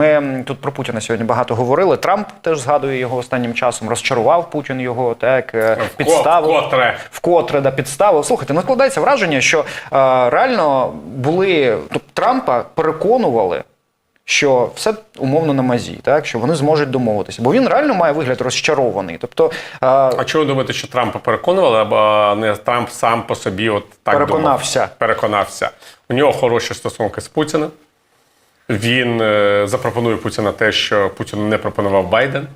Ми тут про Путіна сьогодні багато говорили. Трамп теж згадує його останнім часом. Розчарував Путін його, так е, підставив. Вкотре. Вкотре да підставив. Слухайте, ну складається враження, що е, реально були тобто, Трампа переконували. Що все умовно на мазі, так що вони зможуть домовитися, бо він реально має вигляд розчарований. Тобто е, А чого ви думаєте, що Трампа переконували, або не Трамп сам по собі от так Переконався. Думав? Переконався. У нього хороші стосунки з Путіним. Він е, запропонує Путіна те, що Путіну не пропонував Байден.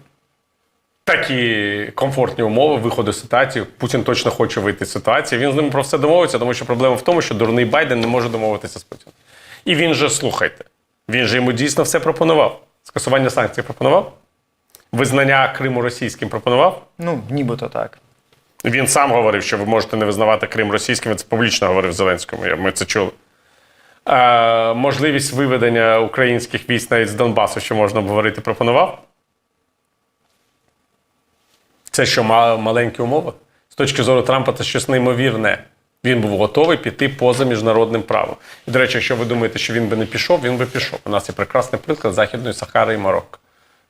Такі комфортні умови виходу з ситуації. Путін точно хоче вийти з ситуації. Він з ним про все домовиться, тому що проблема в тому, що дурний Байден не може домовитися з Путіним. І він же, слухайте, він же йому дійсно все пропонував. Скасування санкцій пропонував, визнання Криму російським пропонував. ну нібито так. Він сам говорив, що ви можете не визнавати Крим російським. Він це публічно говорив Зеленському. Ми це чули. Е, можливість виведення українських військ навіть з Донбасу, що можна обговорити, пропонував. Це що ма- маленькі умови? З точки зору Трампа, це щось неймовірне. Він був готовий піти поза міжнародним правом. І, до речі, якщо ви думаєте, що він би не пішов, він би пішов. У нас є прекрасний приклад Західної Сахари і Марокко.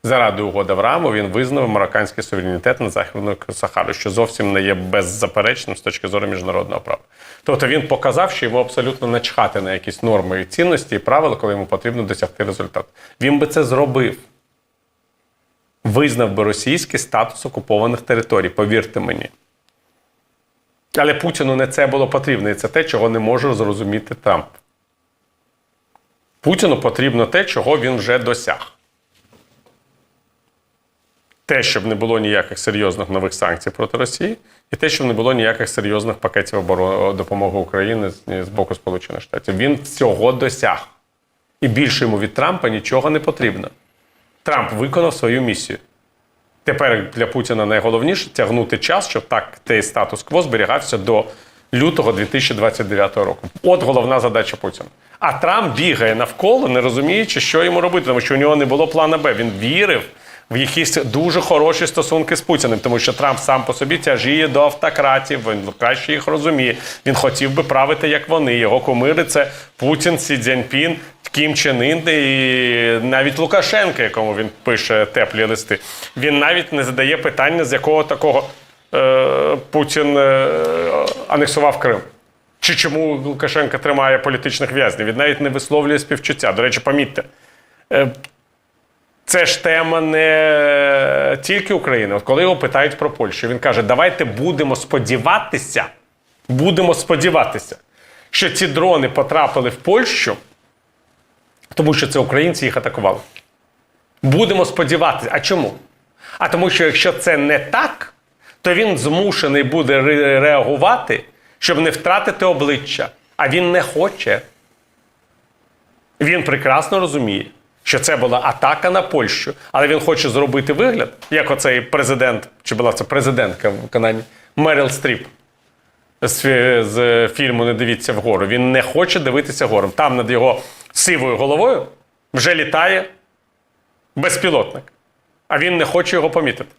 Заради угоди Аврааму він визнав марокканський суверенітет на Західну Сахару, що зовсім не є беззаперечним з точки зору міжнародного права. Тобто він показав, що йому абсолютно начхати на якісь норми і цінності і правила, коли йому потрібно досягти результату. Він би це зробив. Визнав би російський статус окупованих територій, повірте мені. Але Путіну не це було потрібно, і це те, чого не може зрозуміти Трамп. Путіну потрібно те, чого він вже досяг. Те, щоб не було ніяких серйозних нових санкцій проти Росії, і те, щоб не було ніяких серйозних пакетів оборо- допомоги Україні з, з боку Сполучених Штатів. Він цього досяг. І більше йому від Трампа нічого не потрібно. Трамп виконав свою місію. Тепер для Путіна найголовніше тягнути час, щоб так цей статус-кво зберігався до лютого 2029 року. От головна задача Путіна. А Трамп бігає навколо, не розуміючи, що йому робити, тому що у нього не було плана Б. Він вірив в якісь дуже хороші стосунки з Путіним, тому що Трамп сам по собі тяжіє до автократів, він краще їх розуміє. Він хотів би правити, як вони. Його кумири це Путін, Сі Цзіньпін, Кім Чен Ін і навіть Лукашенко, якому він пише теплі листи. Він навіть не задає питання, з якого такого е, Путін е, анексував Крим. Чи чому Лукашенко тримає політичних в'язнів? Він навіть не висловлює співчуття. До речі, помітьте, е, це ж тема не тільки України. От коли його питають про Польщу, він каже: давайте будемо сподіватися, будемо сподіватися, що ці дрони потрапили в Польщу, тому що це українці їх атакували. Будемо сподіватися. А чому? А тому, що якщо це не так, то він змушений буде ре- реагувати, щоб не втратити обличчя. А він не хоче. Він прекрасно розуміє, що це була атака на Польщу, але він хоче зробити вигляд, як оцей президент, чи була це президентка в виконанні Меріл Стріп з, з фільму Не дивіться вгору. Він не хоче дивитися гором. Там над його сивою головою вже літає безпілотник, а він не хоче його помітити.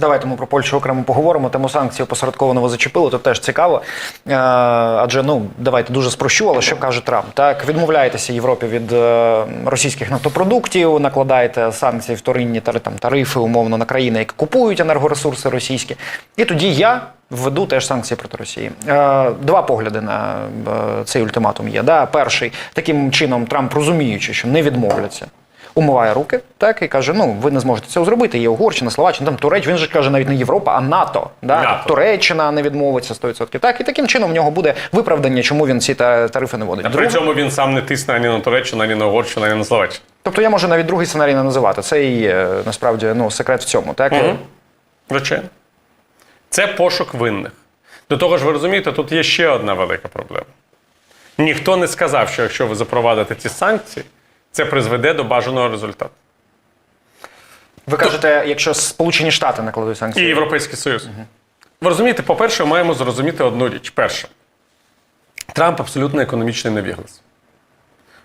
Давайте ми про Польщу окремо поговоримо. Тему санкцій посередковано ви зачепили, то теж цікаво. Е, адже ну давайте дуже спрощу, але що каже Трамп? Так, відмовляєтеся Європі від е, російських нафтопродуктів, накладаєте санкції вторинні там, тарифи умовно на країни, які купують енергоресурси російські. І тоді я введу теж санкції проти Росії. Е, два погляди на цей ультиматум є. Да? Перший таким чином Трамп розуміючи, що не відмовляться. Умиває руки, так і каже: ну ви не зможете цього зробити. Є Угорщина, Словаччина, там Туреч. Він же каже навіть не Європа, а НАТО. Да? НАТО. Туреччина не відмовиться 100%. Так і таким чином в нього буде виправдання, чому він ці тарифи не вводить. А при цьому він сам не тисне ані на Туреччину, ані на Угорщину, ані на Словаччину. Тобто я можу навіть другий сценарій не називати. Це і є, насправді ну секрет в цьому. Так Мгм. Звичайно. Це пошук винних. До того ж, ви розумієте, тут є ще одна велика проблема. Ніхто не сказав, що якщо ви запровадите ці санкції, це призведе до бажаного результату. ви кажете, якщо Сполучені Штати накладуть санкції. І. Європейський Союз. Ви розумієте, по-перше, маємо зрозуміти одну річ. Перше, Трамп абсолютно економічний невіглас.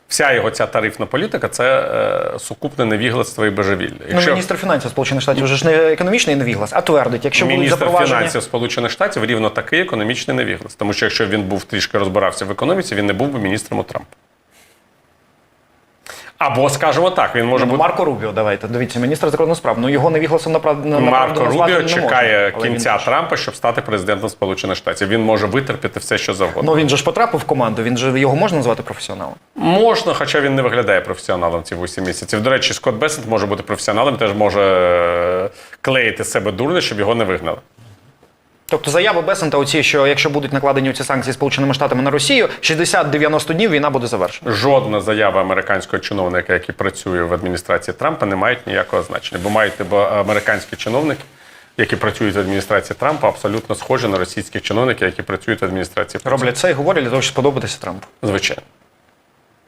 Вся його ця тарифна політика це е, сукупне невігластво і божевілля. Ну, міністр фінансів Сполучених Штатів вже ж не економічний невіглас, а твердить, якщо будуть Міністр фінансів Сполучених Штатів рівно такий економічний невіглас. Тому що якщо він був трішки розбирався в економіці, він не був би міністром у Трампа. Або, скажімо так, він може Ну, бути. Марко Рубіо, давайте. Дивіться, міністр закордонних справ. Ну його невігласом направ... направду Марко Рубіо не можна. чекає кінця Він... Трампа, щоб стати президентом Сполучених Штатів. Він може витерпіти все, що завгодно. Ну він же ж потрапив в команду, він же його можна назвати професіоналом. Можна, хоча він не виглядає професіоналом ці 8 місяців. До речі, Скотт Бесент може бути професіоналом, теж може е, клеїти з себе дурне, щоб його не вигнали. Тобто заяви Бесента оці, що якщо будуть накладені ці санкції Сполученими Штатами на Росію, 60-90 днів війна буде завершена. Жодна заява американського чиновника, який працює в адміністрації Трампа, не мають ніякого значення. Бо мають бо американські чиновники, які працюють в адміністрації Трампа, абсолютно схожі на російських чиновників, які працюють в адміністрації Путіна. Роблять це і говорять для того, щоб сподобатися Трампу. Звичайно.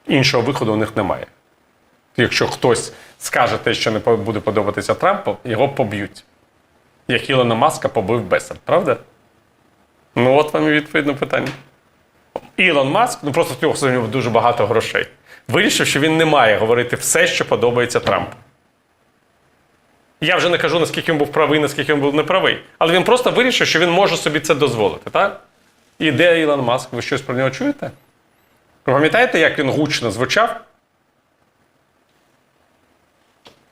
Іншого виходу у них немає. Якщо хтось скаже те, що не буде подобатися Трампу, його поб'ють. Як Ілона Маска побив Бесен, правда? Ну, от вам і відповідь на питання. Ілон Маск, ну просто в нього в нього дуже багато грошей. Вирішив, що він не має говорити все, що подобається Трампу. Я вже не кажу, наскільки він був правий, наскільки він був неправий. Але він просто вирішив, що він може собі це дозволити, так? І де Ілон Маск? Ви щось про нього чуєте? Ви пам'ятаєте, як він гучно звучав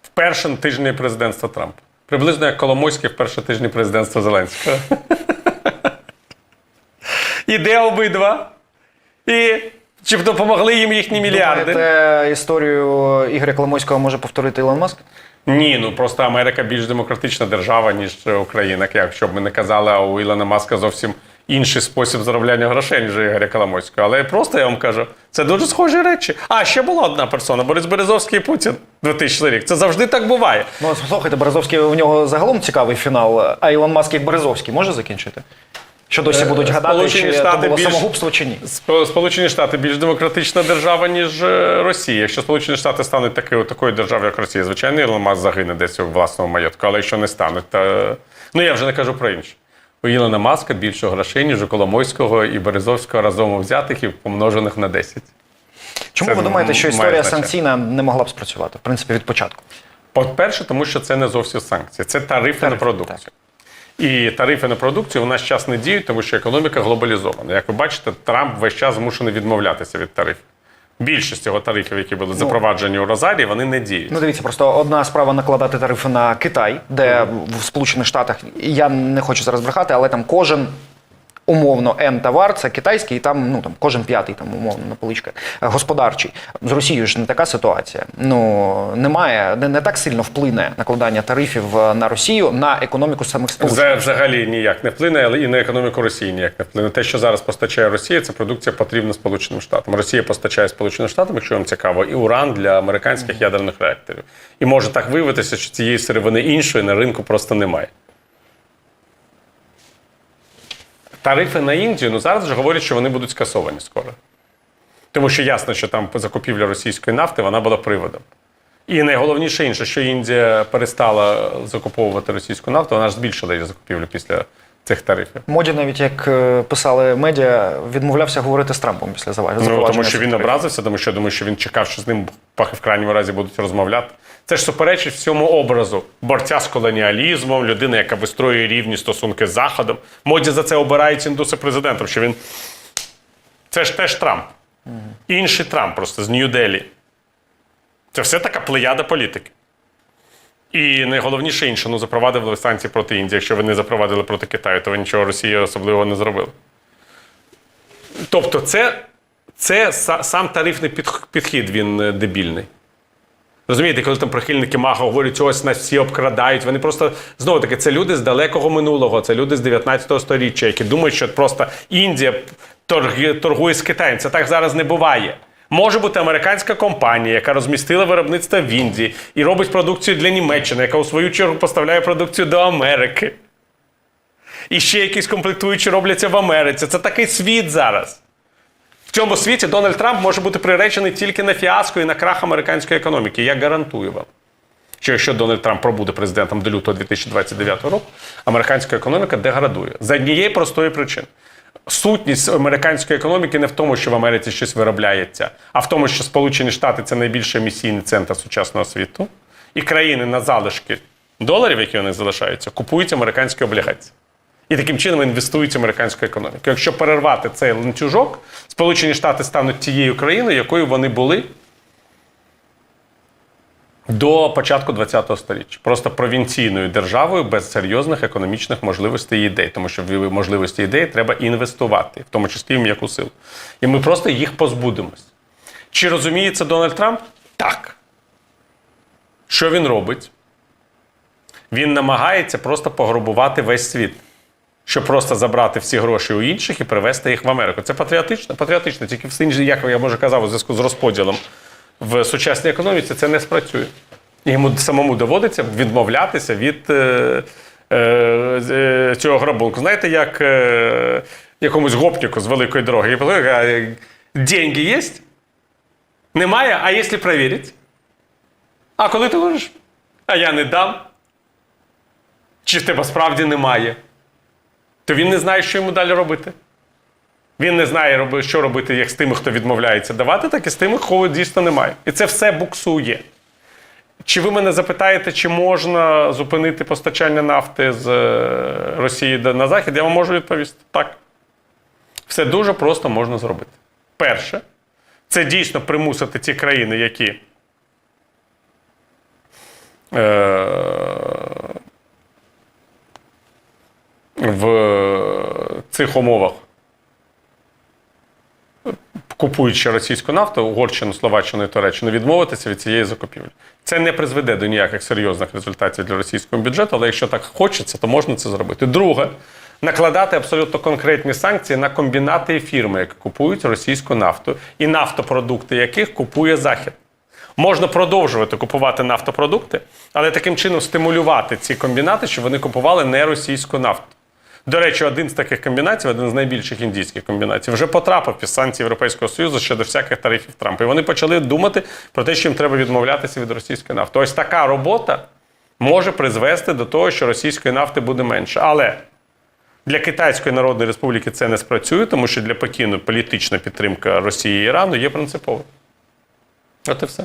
в першому тижні президентства Трампа? Приблизно як Коломойський в перші тижні президентства Зеленського. Іде обидва? І чи б допомогли їм їхні мільярди? Думаєте, історію Ігоря Коломойського може повторити Ілон Маск? Ні, ну просто Америка більш демократична держава, ніж Україна. Якщо б ми не казали, а у Ілона Маска зовсім інший спосіб заробляння грошей, ніж Ігоря Коломойського. Але просто я вам кажу, це дуже схожі речі. А ще була одна персона Борис Березовський і Путін 2000 рік. Це завжди так буває. Ну, слухайте, Березовський у нього загалом цікавий фінал, а Ілон Маск як Березовський може закінчити? Що досі будуть гадати, Е, Сполучені чи Штати це було більш- самогубство чи ні? Сполучені Штати більш демократична держава, ніж е, Росія. Якщо Сполучені Штати стануть такою, такою державою, як Росія, звичайно, Ілон Маск загине десь у власному маєтку. Але якщо не стануть, то ну я вже не кажу про інше. У Ілона Маска більше грошей, ніж у Коломойського і Березовського разом взятих і помножених на 10. Чому Це ви думаєте, що історія санкційна не могла б спрацювати? В принципі, від початку. По-перше, тому що це не зовсім санкції, це тарифи, на Тарифи, продукцію. І тарифи на продукцію у нас час не діють, тому що економіка глобалізована. Як ви бачите, Трамп весь час змушений відмовлятися від тарифів. Більшість його тарифів, які були запроваджені у Розарі, вони не діють. Ну, дивіться, просто одна справа накладати тарифи на Китай, де в Сполучених Штатах я не хочу зараз брехати, але там кожен. Умовно, Н товар це китайський, і там ну там кожен п'ятий там умовно на поличках е, господарчий. З Росією ж не така ситуація. Ну немає, не, не так сильно вплине накладання тарифів е, на Росію на економіку самих сполучених. Взагалі ніяк не вплине, але і на економіку Росії ніяк не вплине. Те, що зараз постачає Росія, це продукція потрібна Сполученим Штатам. Росія постачає Сполученим Штатам, якщо вам цікаво, і уран для американських ядерних реакторів. І може так виявитися, що цієї сировини іншої на ринку просто немає. Тарифи на Індію, ну зараз вже говорять, що вони будуть скасовані скоро. Тому що ясно, що там закупівля російської нафти вона була приводом. І найголовніше інше, що Індія перестала закуповувати російську нафту, вона ж збільшила її закупівлю після цих тарифів. Моді, навіть як е, писали медіа, відмовлявся говорити з Трампом після заваження. Ну, тому що він образився, тому що я думаю, що він чекав, що з ним в крайньому разі будуть розмовляти. Це ж суперечить всьому образу борця з колоніалізмом, людина, яка вистроює рівні стосунки з Заходом. Моді за це обирають індуси президентом, що він. Це ж теж Трамп. Інший Трамп просто з Нью-Делі. Це все така плеяда політики. І найголовніше інше, ну запровадили санкції проти Індії. Якщо ви не запровадили проти Китаю, то ви нічого Росії особливого не зробили. Тобто, це, це сам тарифний підхід, він е, дебільний. Розумієте, коли там прихильники Мага говорять, ось нас всі обкрадають. Вони просто знову таки, це люди з далекого минулого, це люди з 19 століття, які думають, що просто Індія торгує з Китаєм. Це так зараз не буває. Може бути американська компанія, яка розмістила виробництво в Індії і робить продукцію для Німеччини, яка у свою чергу поставляє продукцію до Америки. І ще якісь комплектуючі робляться в Америці. Це такий світ зараз. Цьому світі Дональд Трамп може бути приречений тільки на фіаско і на крах американської економіки. Я гарантую вам, що якщо Дональд Трамп пробуде президентом до лютого 2029 року, американська економіка деградує за однієї простої причини. Сутність американської економіки не в тому, що в Америці щось виробляється, а в тому, що Сполучені Штати це найбільший емісійний центр сучасного світу, і країни на залишки доларів, які них залишаються, купують американські облігації. І таким чином інвестують в американську економіку. Якщо перервати цей ланцюжок, Сполучені Штати стануть тією країною, якою вони були до початку ХХ століття. Просто провінційною державою без серйозних економічних можливостей і ідей. Тому що в можливості ідей треба інвестувати, в тому числі в м'яку силу. І ми просто їх позбудемось. Чи розуміє це Дональд Трамп? Так. Що він робить? Він намагається просто пограбувати весь світ. Щоб просто забрати всі гроші у інших і привезти їх в Америку. Це патріотично, патріотично. Тільки в синжі, як я вже казав, у зв'язку з розподілом в сучасній економіці це не спрацює. Йому самому доводиться відмовлятися від е, е, е, цього грабунку. Знаєте, як е, якомусь гопніку з великої дороги. Каже, Деньги є? Немає, а якщо перевірити? А коли ти говориш? А я не дам. Чи в тебе справді немає? То він не знає, що йому далі робити. Він не знає, що робити як з тими, хто відмовляється давати, так і з тими, кого дійсно немає. І це все буксує. Чи ви мене запитаєте, чи можна зупинити постачання нафти з е, Росії на Захід? Я вам можу відповісти. Так. Все дуже просто можна зробити. Перше, це дійсно примусити ті країни, які е, в цих умовах купуючи російську нафту, Угорщину, Словаччину і Туреччину, відмовитися від цієї закупівлі. Це не призведе до ніяких серйозних результатів для російського бюджету, але якщо так хочеться, то можна це зробити. Друге, накладати абсолютно конкретні санкції на комбінати і фірми, які купують російську нафту, і нафтопродукти яких купує Захід. Можна продовжувати купувати нафтопродукти, але таким чином стимулювати ці комбінати, щоб вони купували не російську нафту. До речі, один з таких комбінатів, один з найбільших індійських комбінатів, вже потрапив під санкції Європейського Союзу щодо всяких тарифів Трампа. І вони почали думати про те, що їм треба відмовлятися від російської нафти. Ось така робота може призвести до того, що російської нафти буде менше. Але для Китайської Народної Республіки це не спрацює, тому що для Пекіну політична підтримка Росії і Ірану є принциповою. От і все.